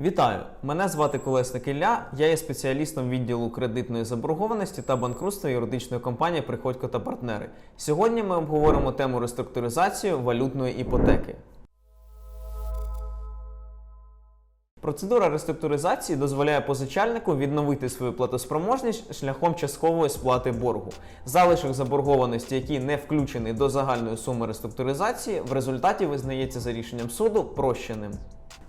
Вітаю! Мене звати Колесник Ілля. Я є спеціалістом відділу кредитної заборгованості та банкрутства юридичної компанії Приходько та партнери. Сьогодні ми обговоримо тему реструктуризації валютної іпотеки. Процедура реструктуризації дозволяє позичальнику відновити свою платоспроможність шляхом часткової сплати боргу. Залишок заборгованості, який не включений до загальної суми реструктуризації, в результаті визнається за рішенням суду прощеним.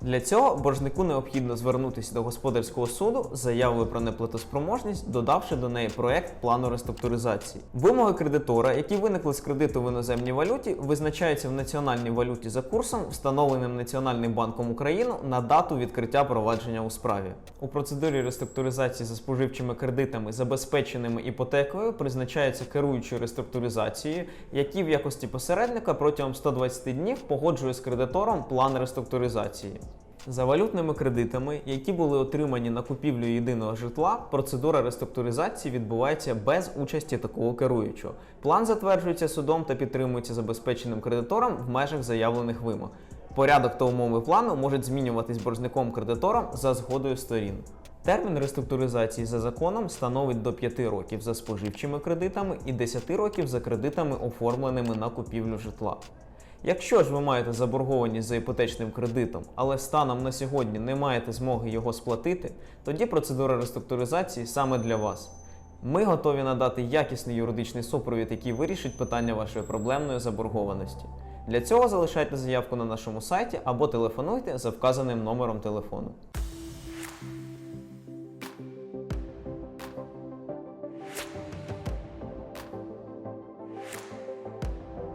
Для цього боржнику необхідно звернутися до господарського суду з заявою про неплатоспроможність, додавши до неї проект плану реструктуризації. Вимоги кредитора, які виникли з кредиту в іноземній валюті, визначаються в національній валюті за курсом, встановленим Національним банком України на дату відкриття провадження у справі. У процедурі реструктуризації за споживчими кредитами, забезпеченими іпотекою, призначається керуючою реструктуризацією, який в якості посередника протягом 120 днів погоджує з кредитором план реструктуризації. За валютними кредитами, які були отримані на купівлю єдиного житла, процедура реструктуризації відбувається без участі такого керуючого. План затверджується судом та підтримується забезпеченим кредитором в межах заявлених вимог. Порядок та умови плану можуть змінюватись боржником кредитором за згодою сторін. Термін реструктуризації за законом становить до 5 років за споживчими кредитами і 10 років за кредитами, оформленими на купівлю житла. Якщо ж ви маєте заборгованість за іпотечним кредитом, але станом на сьогодні не маєте змоги його сплатити, тоді процедура реструктуризації саме для вас. Ми готові надати якісний юридичний супровід, який вирішить питання вашої проблемної заборгованості. Для цього залишайте заявку на нашому сайті або телефонуйте за вказаним номером телефону.